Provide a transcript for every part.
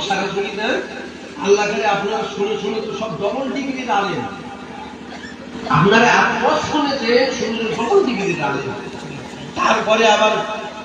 সরাসরি না আল্লাহ করে শুনে শুনে তো সব ডবল ডিগ্রি আপনারা এত শুনেছে শুনে ডবল ডিগ্রি তারপরে আবার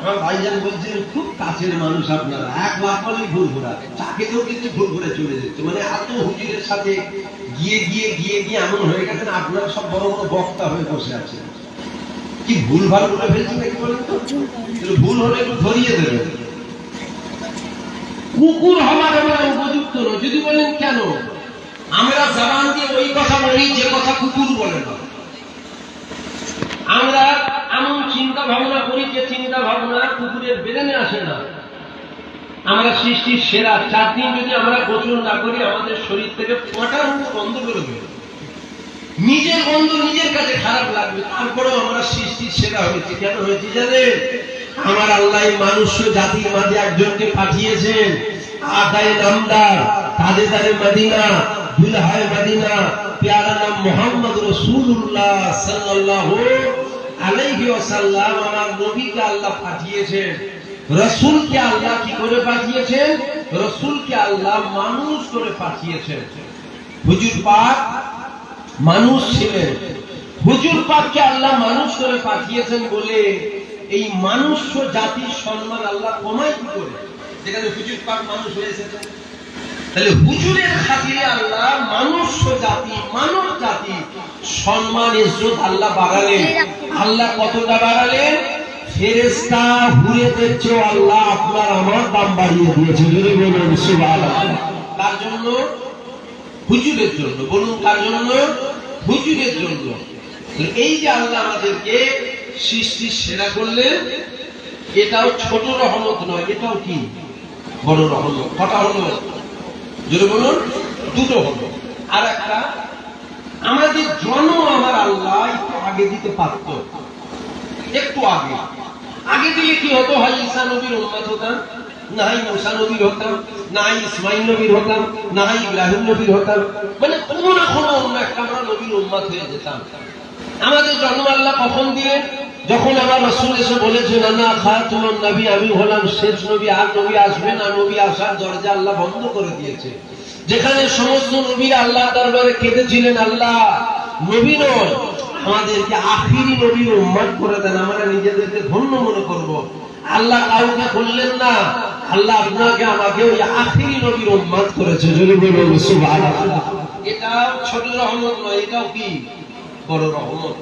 আমার ভাইজান বলছেন খুব কাছের মানুষ আপনারা এক লাখ ভুল ঘোরা চাকেতেও কিন্তু ভুল ঘুরে চলে যেত মানে এত হুজুরের সাথে গিয়ে গিয়ে গিয়ে গিয়ে এমন হয়ে গেছেন আপনারা সব বড় বড় বক্তা হয়ে বসে আছেন। কি ভুল ভালো করে ফেলছি নাকি বলেন তো? ভুল হলে একটু ধরিয়ে দেবেন। কুকুর হবার আমরা উপযুক্ত নয়। যদি বলেন কেন? আমরা জবান দিয়ে ওই কথা বলি, যে কথা কুকুর বলে না। আমরা এমন চিন্তা ভাবনা করি যে চিন্তা ভাবনা কুকুরের বেড়ে আসে না। আমরা সৃষ্টির সেরা চার দিন যদি আমরা গোচর না করি, আমাদের শরীর থেকে পটার মতো করে বেরোবে। নিজের গন্ধ নিজের কাছে খারাপ লাগবে, তারপরেও আমরা সৃষ্টির সেরা হয়েছি, কেন হয়েছি জানেন? আমার আল্লাহ মানুষ জাতির মাঝে একজনকে পাঠিয়েছেন, আদায় নামদার তাদের তারে মদিনা, দুলহায় মদিনা পেয়ারা নাম মোহাম্মদ রসুল্লাহ সাল্লাহ আলাইহি ওয়াসাল্লাম আমার নবীকে আল্লাহ পাঠিয়েছেন। রসুলকে আল্লাহ কি করে পাঠিয়েছেন? রসুলকে আল্লাহ মানুষ করে পাঠিয়েছেন। হুজুর পাক মানুষ ছিলেন। হুজুর পাককে আল্লাহ মানুষ করে পাঠিয়েছেন বলে এই মানুষ জাতির সম্মান আল্লাহ কমায় কি করে? যেখানে হুজুর পাক মানুষ হয়েছে তাহলে হুজুরের খাতিরে আল্লাহ মানুষ জাতি, মানব জাতি সম্মান, ইজ্জত আল্লাহ বাড়ালেন। আল্লাহ কতটা বাড়ালেন? ফেরেস্তা হুরেদের চেয়ে আল্লাহ আপনার আমার দাম বাড়িয়ে দিয়েছে। তার জন্য? হুজুরের জন্য, বলুন কার জন্য? হুজুরের জন্য। এই যে আল্লাহ আমাদেরকে সৃষ্টির সেরা করলেন, এটাও ছোট রহমত নয়, এটাও কি? বড় রহমত। কটা হলো? যদি বলুন, দুটো হলো। আর একটা, আমাদের জন্ম আমার আল্লাহ একটু আগে দিতে পারত। একটু আগে। আগে দিলে কি হতো? হয় ঈসা নবীর উন্মত হতাম। না হয় নবীর হতাম না হয় ইসমাইল নবীর হতাম না হয় ইব্রাহিম নবীর হতাম মানে কোনো না কোনো অন্য একটা আমরা নবীর উন্মাদ হয়ে যেতাম আমাদের জন্ম আল্লাহ কখন দিলেন যখন আমার রসুল এসে বলেছে না তোমার নবী, আমি হলাম শেষ নবী, আর নবী আসবে না, নবী আসার দরজা আল্লাহ বন্ধ করে দিয়েছে। যেখানে সমস্ত নবীরা আল্লাহ দরবারে কেঁদেছিলেন, আল্লাহ নবী নয়, আমাদেরকে আখিরি নবীর উম্মাদ করে দেন। আমরা নিজেদেরকে ধন্য মনে করব। আল্লাহ কাউকে বললেন না। আল্লাহ আপনাকে আমাকে ওই আখিরি নবীর উম্মাদ করেছে, যদি বলুন, সুবহানাল্লাহ। এটা ছোট রহমত নয়, এটাও কি? বড় রহমত।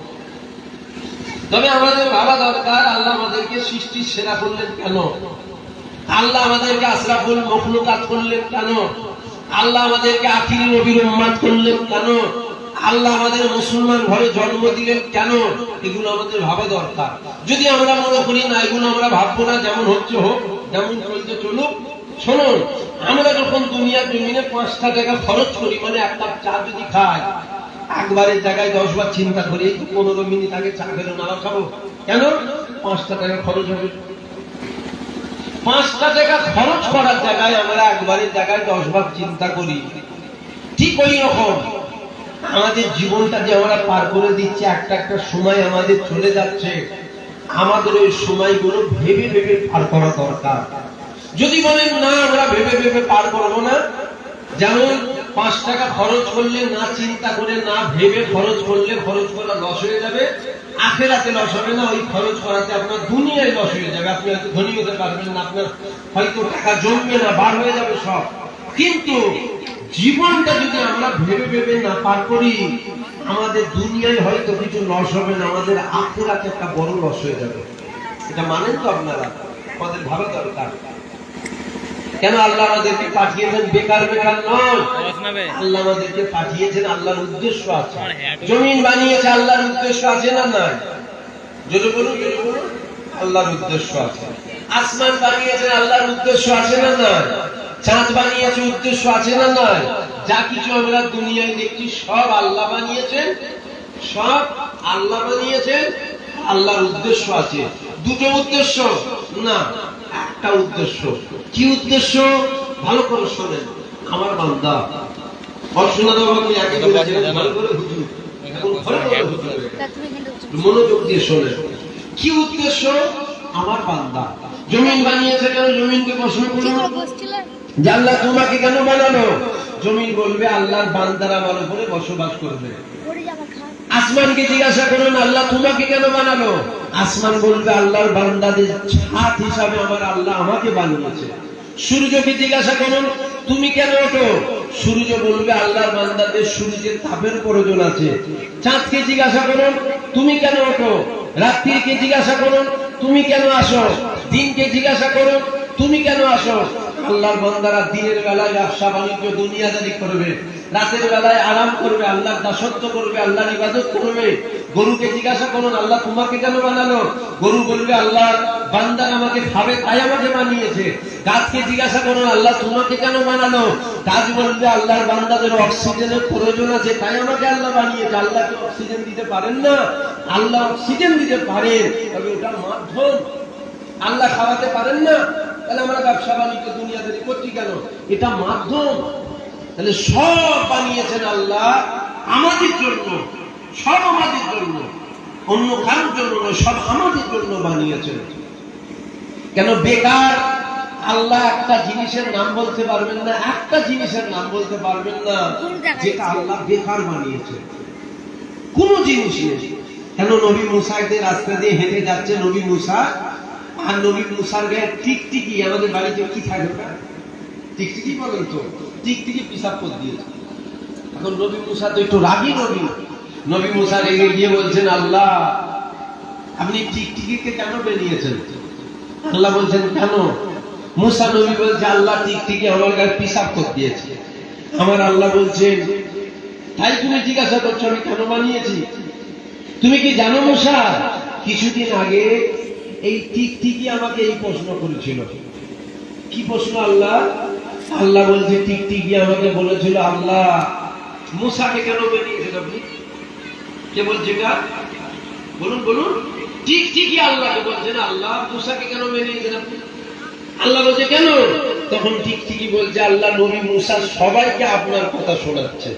তবে আমাদের ভাবা দরকার, আল্লাহ আমাদেরকে সৃষ্টির সেরা করলেন কেন? আল্লাহ আমাদেরকে আশরাফুল মখলুকাত করলেন কেন? আল্লাহ আমাদেরকে আখিরি নবীর উম্মাদ করলেন কেন? আল্লাহ আমাদের মুসলমান ঘরে জন্ম দিলেন কেন? এগুলো আমাদের ভাবা দরকার। যদি আমরা মনে করি না, এগুলো আমরা ভাববো না, যেমন হচ্ছে হোক যেমন চলছে চলুক শুনুন, আমরা যখন দুনিয়ার জমিনে পাঁচটা টাকা খরচ করি মানে এক কাপ চা যদি খাই, একবারের জায়গায় দশ বার চিন্তা করি এই তো পনেরো মিনিট আগে চা খেলো না খাব। কেন? পাঁচটা টাকা খরচ হবে। পাঁচটা টাকা খরচ করার জায়গায় আমরা একবারের জায়গায় দশ বার চিন্তা করি। ঠিক ওই রকম। আমাদের জীবনটা যে আমরা পার করে দিচ্ছি, একটা একটা সময় আমাদের চলে যাচ্ছে। আমাদের ওই সময়গুলো ভেবে ভেবে পার করা দরকার। যদি বলেন, না, আমরা ভেবে ভেবে পার করব না। যেমন, পাঁচ টাকা খরচ করলে না চিন্তা করে, না ভেবে খরচ করলে খরচ করা লস হয়ে যাবে। আখেরাতে লস হবে না, ওই খরচ করাতে আপনার দুনিয়ায় লস হয়ে যাবে। আপনি হয়তো ধনী হতে পারবেন না, আপনার হয়তো টাকা জমবে না, বার হয়ে যাবে সব। কিন্তু জীবনটা যদি আমরা ভেবে ভেবে না পার করি আমাদের দুনিয়ায় হয়তো কিছু লস হবে না, আমাদের আখেরাতে একটা বড় লস হয়ে যাবে। এটা মানেন তো আপনারা, আমাদের ভালো দরকার। কেন আল্লাহ আমাদেরকে পাঠিয়েছেন? বেকার বেকার নয়। আল্লাহ আমাদেরকে পাঠিয়েছেন, আল্লাহর উদ্দেশ্য আছে। জমিন বানিয়েছে, আল্লাহর উদ্দেশ্য আছে না নাই? যদি বলুন আল্লাহর উদ্দেশ্য আছে। আসমান বানিয়েছেন আল্লাহর উদ্দেশ্য আছে না নাই? চাঁদ বানিয়েছে, উদ্দেশ্য আছে না নাই? যা কিছু আমরা দুনিয়ায় দেখছি সব আল্লাহ বানিয়েছেন সব আল্লাহ বানিয়েছেন আল্লাহর উদ্দেশ্য আছে। দুটো উদ্দেশ্য? না একটা উদ্দেশ্য। কি উদ্দেশ্য? ভালো করে শোনেন আমার বান্দা। মনোযোগ দিয়ে শোনেন। কি উদ্দেশ্য? আমার বান্দা। জমিন বানিয়েছে কেন? জমিনকে প্রশ্ন করুন আল্লাহ তোমাকে কেন বানালো? জমিন বলবে, আল্লাহর বান্দারা আমার উপরে বসবাস করবে। আসমানকে জিজ্ঞাসা করুন, আল্লাহ তোমাকে কেন বানালো? আসমান বলবে, আল্লাহর বান্দাদের ছাদ হিসাবে আমার আল্লাহ আমাকে বানিয়েছে। সূর্যকে জিজ্ঞাসা করুন, তুমি কেন ওঠো? সূর্য বলবে, আল্লাহর বান্দাদের সূর্যের তাপের প্রয়োজন আছে। চাঁদকে জিজ্ঞাসা করুন, তুমি কেন ওঠো? রাত্রিকে জিজ্ঞাসা করুন, তুমি কেন আসো? দিনকে জিজ্ঞাসা করুন, তুমি কেন আসো? আল্লাহর বান্দারা দিনের বেলায় ব্যবসা বাণিজ্য দুনিয়াদারি করবে। রাতের বেলায় আরাম করবে, আল্লাহর দাসত্ব করবে, আল্লাহর ইবাদত করবে। গরুকে জিজ্ঞাসা করুন, আল্লাহ তোমাকে কেন বানালো? গরু বলবে, আল্লাহ বান্দার আমাকে খাবে তাই আমাকে বানিয়েছে। গাছকে জিজ্ঞাসা করুন, আল্লাহ তোমাকে কেন বানালো? গাছ বলবে, আল্লাহর বান্দাদের অক্সিজেনের প্রয়োজন আছে, তাই আমাকে আল্লাহ বানিয়েছে। আল্লাহ কি অক্সিজেন দিতে পারেন না? আল্লাহ অক্সিজেন দিতে পারেন তবে ওটা মাধ্যম আল্লাহ খাওয়াতে পারেন না। তাহলে আমরা ব্যবসা বাণিজ্য দুনিয়াদারি করছি কেন? এটা মাধ্যম। তাহলে সব বানিয়েছেন আল্লাহ আমাদের জন্য সব আমাদের জন্য। অন্য কারোর জন্য নয় সব আমাদের জন্য বানিয়েছেন। কেন বেকার? আল্লাহ একটা জিনিসের নাম বলতে পারবেন না একটা জিনিসের নাম বলতে পারবেন না যেটা আল্লাহ বেকার বানিয়েছে কোন জিনিস নেই। কেন নবী মুসাইদের রাস্তা দিয়ে হেঁটে যাচ্ছে নবী মুসা? আর নবী মুসার গায়ে টিকটিকি, আমাদের বাড়িতে কি থাকে? টিকটিকি বলেন তো, টিকটিকি পিসাব করে দিয়েছে এখন নবী মুসা তো একটু রাগী নবী। নবী মুসা রেগে গিয়ে বলছেন, আল্লাহ, আপনি টিকটিকিকে কেন বেরিয়েছেন? আল্লাহ বলছেন, কেন? মুসা নবী বলছে, আল্লাহ টিকটিকি আমার গায়ে পিসাব করে দিয়েছে। আমার আল্লাহ বলছেন তাই তুমি জিজ্ঞাসা করছ, আমি কেন বানিয়েছি? তুমি কি জানো মশা কিছুদিন আগে এই টিকটিকি আমাকে এই প্রশ্ন করেছিল। কি প্রশ্ন আল্লাহ? আল্লাহ বলছে টিকটিকি আমাকে বলেছিল, আল্লাহ, মুসাকে কেন বেরিয়েছেন আপনি? কে বলছে এটা বলুন বলুন। টিকটিকি আল্লাহকে বলছেন, আল্লাহ, মুসাকে কেন বেরিয়েছেন আপনি? আল্লাহ বলছে, কেন? তখন ঠিক, ঠিকই বলছে, আল্লাহ, নবী মুসা সবাইকে আপনার কথা শোনাচ্ছে।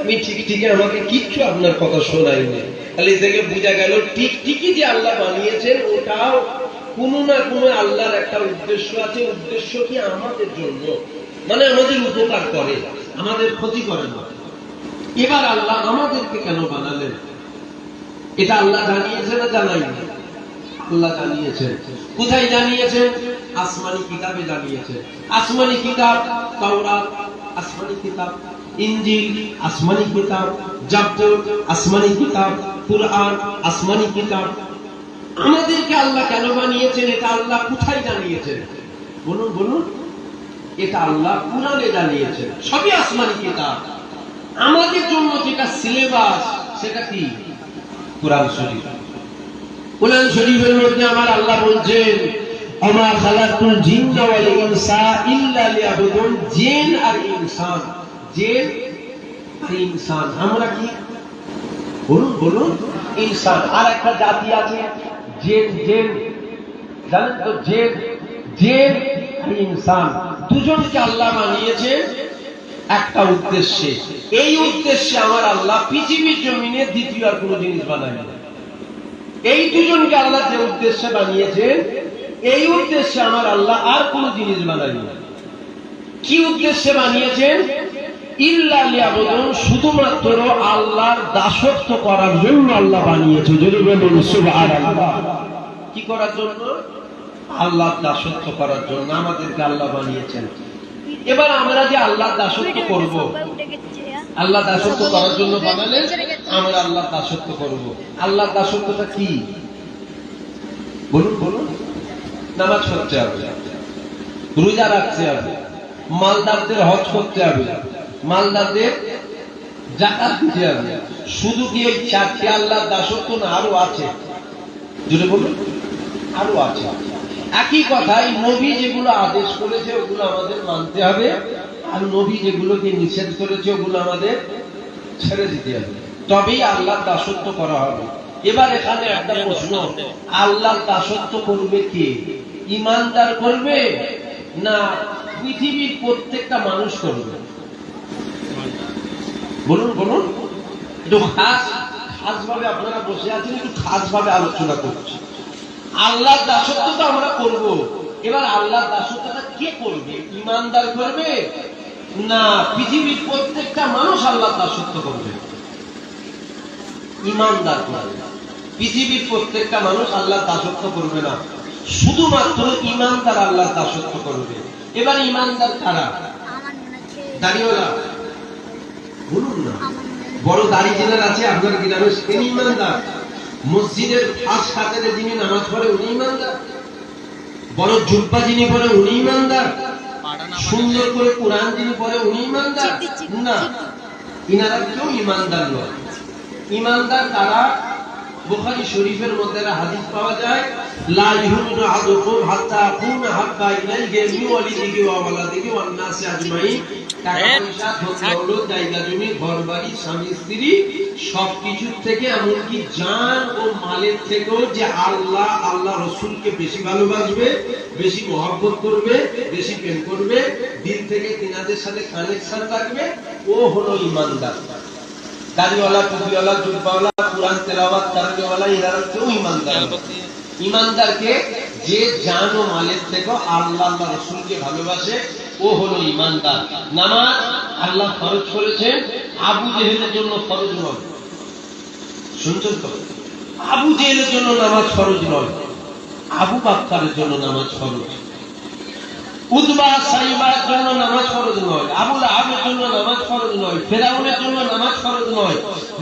আমি ঠিক, ঠিকই আমাকে কিচ্ছু আপনার কথা শোনাইনি। তাহলে থেকে বোঝা গেল টিকটিকি যে আল্লাহ বানিয়েছেন, ওটাও কোনো না কোনো আল্লাহর একটা উদ্দেশ্য আছে। উদ্দেশ্য কি আমাদের জন্য? মানে আমাদের উপকার করে আমাদের ক্ষতি করে না। এবার আল্লাহ আমাদেরকে কেন বানালেন? এটা আল্লাহ জানিয়েছে না জানাইনি আল্লাহ জানিয়েছেন। কোথায় জানিয়েছেন? আসমানি কিতাবে জানিয়েছেন। আসমানি কিতাব তাওরাত, আসমানি কিতাব ইনজিল, আসমানি কিতাব জাবর আসমানি কিতাব কুরআন, আসমানি কিতাব। আমাদেরকে আল্লাহ কেন বানিয়েছেন? এটা আল্লাহ কোথায় জানিয়েছেন? বলুন বলুন। এটা আল্লাহ কোরআনে জানিয়েছেন। সবই আসমানি কিতাব। আমাদের জন্য যেটা সিলেবাস, সেটা কি? কোরআন শরীফ। কোরআন শরীফের মধ্যে আমার আল্লাহ বলছেন আমার খালাকুল জিন্না ওয়াল ইনসা ইল্লা লিয়াবুদুন, জিন আর ইনসান। জিন আর ইনসান। আমরা কি বলুন বলুন। ইনসান আর একটা জাতি আছে, জেন জেন। জানেন তো, জেন জেন ইনসান। দুজনকে আল্লাহ বানিয়েছে একটা উদ্দেশ্যে। এই উদ্দেশ্যে আমার আল্লাহ পৃথিবীর জমিনে দ্বিতীয় আর কোনো জিনিস বানায় না এই দুজনকে আল্লাহ যে উদ্দেশ্যে বানিয়েছেন এই উদ্দেশ্যে আমার আল্লাহ আর কোন জিনিস বানায়নি কি উদ্দেশ্যে বানিয়েছেন? শুধুমাত্র আল্লাহর দাসত্ব করার জন্য আল্লাহ বানিয়েছে, যদি বলুন কি করার জন্য? আল্লাহর দাসত্ব করার জন্য আমাদেরকে আল্লাহ বানিয়েছেন। এবার আমরা যে আল্লাহর দাসত্ব করব আল্লাহ দাসত্ব করার জন্য বানালেন আমরা আল্লাহ দাসত্ব করব। আল্লাহ দাসত্বটা কি? বলুন বলুন। নামাজ পড়তে হবে, রোজা রাখতে হবে, মালদারদের হজ করতে হবে মালদারদের জাকাত দিতে হবে। শুধু কি এই চারটি আল্লাহ দাসত্ব না, আরও আছে? জুড়ে বলুন। আরও আছে। একই কথাই নবী যেগুলো আদেশ করেছে, ওগুলো আমাদের মানতে হবে। আর নবী যেগুলোকে নিষেধ করেছে, ওগুলো আমাদের ছেড়ে দিতে হবে। তবেই আল্লাহ দাসত্ব করা হবে। এবার এখানে একটা প্রশ্ন। আল্লাহ দাসত্ব করবে কে? ইমানদার করবে না পৃথিবীর প্রত্যেকটা মানুষ করবে? বলুন বলুন। একটু খাস খাস ভাবে আপনারা বসে আছেন, একটু খাস ভাবে আলোচনা করছি। আল্লাহর দাসত্ব তো আমরা করব। এবার আল্লাহ দাসত্বটা কে করবে? ইমানদার করবে? না, পৃথিবীর প্রত্যেকটা মানুষ আল্লাহ দাসত্ব করবে। ইমানদার করবে পৃথিবীর প্রত্যেকটা মানুষ আল্লাহ দাসত্ব করবে না। শুধুমাত্র ইমানদার আল্লাহ দাসত্ব করবে। এবার ইমানদার মনে হচ্ছে দাড়িওয়ালা বলুন না। বড় দাড়ি জেলার আছে আপনার গ্রামে তিনি ইমানদার। মসজিদের ফাঁস কাতারে যিনি নামাজ পড়ে উনি ইমানদার। বড় জুব্বা যিনি পড়ে উনি ইমানদার। সুন্দর করে কোরআন যিনি পড়ে উনি ইমানদার। না ইনারা কেউ ইমানদার নয়। ইমানদার তারা বুখারী শরীফের মধ্যে একটা হাদিস পাওয়া যায় লা ইউমিনু আহাদুকুম হাত্তা আকুনা হাব্বা ইলাইহি মিন ওয়ালিদিহি ওয়া ওয়ালাদিহি ওয়ান নাসি আজমাইন। টাকা পয়সা দৌলত জায়গা জমি ঘর বাড়ি স্বামী স্ত্রী সবকিছুর থেকে এমনকি জান ও মালের থেকেও যে আল্লাহ আল্লাহ রসুলকে বেশি ভালোবাসবে বেশি মহব্বত করবে বেশি প্রেম করবে দিল থেকে তিনাদের সাথে কানেকশন রাখবে ও হলো ইমানদার। দাড়িওয়ালা, টুপিওয়ালা, জুব্বাওয়ালা, কোরআন তেলাওয়াত কারণেওয়ালা এরা কেউ ইমানদার ইমানদারকে যে জান ও মালের থেকে আল্লাহ আল্লাহ রসুলকে ভালোবাসে, ও হলো ইমানদার। নামাজ আল্লাহ ফরজ করেছেন, আবু জেহেলের জন্য ফরজ নয়। শুনছেন তো? আবু জেহেলের জন্য নামাজ ফরজ নয়। আবু বাক্কারের জন্য নামাজ ফরজ। উদ্বা সাইবার জন্য নামাজ ফরজ নয় আবুল আবের জন্য নামাজ ফরজ নয় ফেরাউনের জন্য নামাজ ফরজ নয়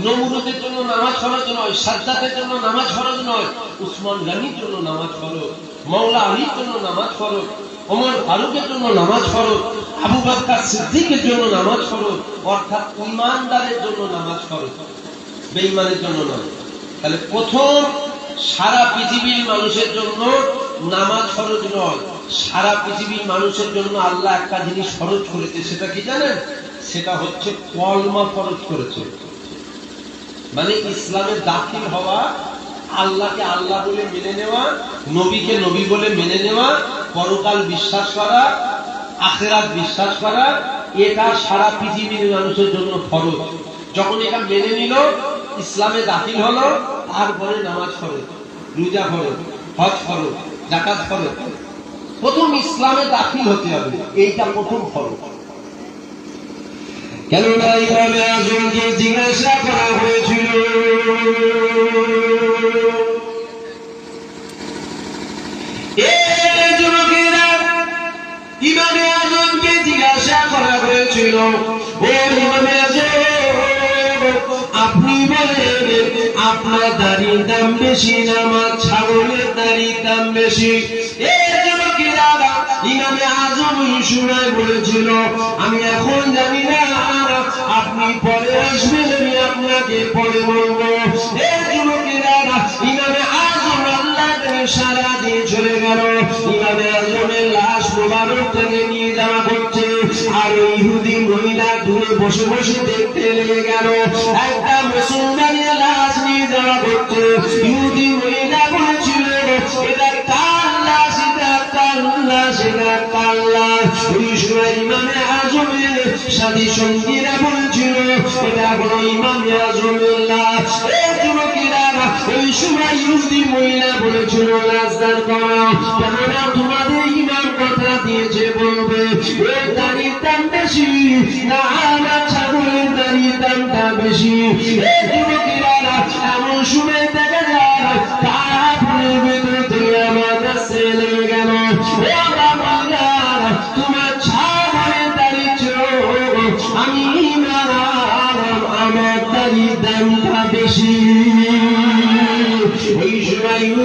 নমরুদের জন্য নামাজ ফরজ নয় সাদ্দাতের জন্য নামাজ ফরজ নয় উসমান গানির জন্য নামাজ ফরজ মৌলা আলীর জন্য নামাজ ফরজ ওমর ফারুকের জন্য নামাজ ফরজ আবু বাক্কার সিদ্দিকের জন্য নামাজ ফরজ অর্থাৎ ইমানদারের জন্য নামাজ ফরজ বেঈমানের জন্য নয় তাহলে প্রথম সারা পৃথিবীর মানুষের জন্য নামাজ ফরজ নয় সারা পৃথিবীর মানুষের জন্য আল্লাহ একটা জিনিস ফরজ করেছে, সেটা কি জানেন? সেটা হচ্ছে কলমা ফরজ করেছে। মানে ইসলামে দাখিল হওয়া, আল্লাহকে আল্লাহ বলে মেনে নেওয়া, নবীকে নবী বলে মেনে নেওয়া, পরকাল বিশ্বাস করা, আখেরাত বিশ্বাস করা, এটা সারা পৃথিবীর মানুষের জন্য ফরজ। যখন এটা মেনে নিল, ইসলামে দাখিল হলো, তারপরে নামাজ ফরজ, রোজা ফরজ, হজ ফরজ জাকাত ফরজ। প্রথম ইসলামে দাখিল হতে হবে। এইটা প্রথম ফরজ। কেননা ইমামে আজমকে জিজ্ঞাসা করা হয়েছিল আপনি বলেন আপনার দাড়ির দাম বেশি না আমার ছাগলের দাড়ির দাম বেশি? এ যুবকেরা, ইমামে আজম এই সময় বলেছিল, আমি এখন জানি না আপনি পরে আসবেন, আমি আপনাকে পরে বলব। আজম আল্লাহ সারা দিয়ে চলে গেল। আজমের লাশ থেকে নিয়ে যাওয়া আর ইহুদি মহিলা দূরে বসে বসে দেখতে লেগে গেল। একটা মুসলমানের লাশ নিয়ে যাওয়া হচ্ছে। ইহুদি মহিলা কার লাশ ওই সময় ইমামে আজমের সাথী সঙ্গীরা বলেছিল, এটা কোনো ইমামে আজমের লাশ ওই সময় ইহুদি মহিলা বলেছিল রাজদার করো। কেননা তোমাদের ইমাম কথা দিয়েছে বলবে, ওই দাড়ির দাম বেশি, না আমার ছাগলের দাড়ির দামটা বেশি। এমন সময়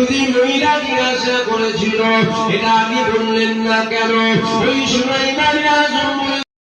ইহুদি মহিলা জিজ্ঞাসা করেছিল এটা আমি বললেন না কেন? ওই সময়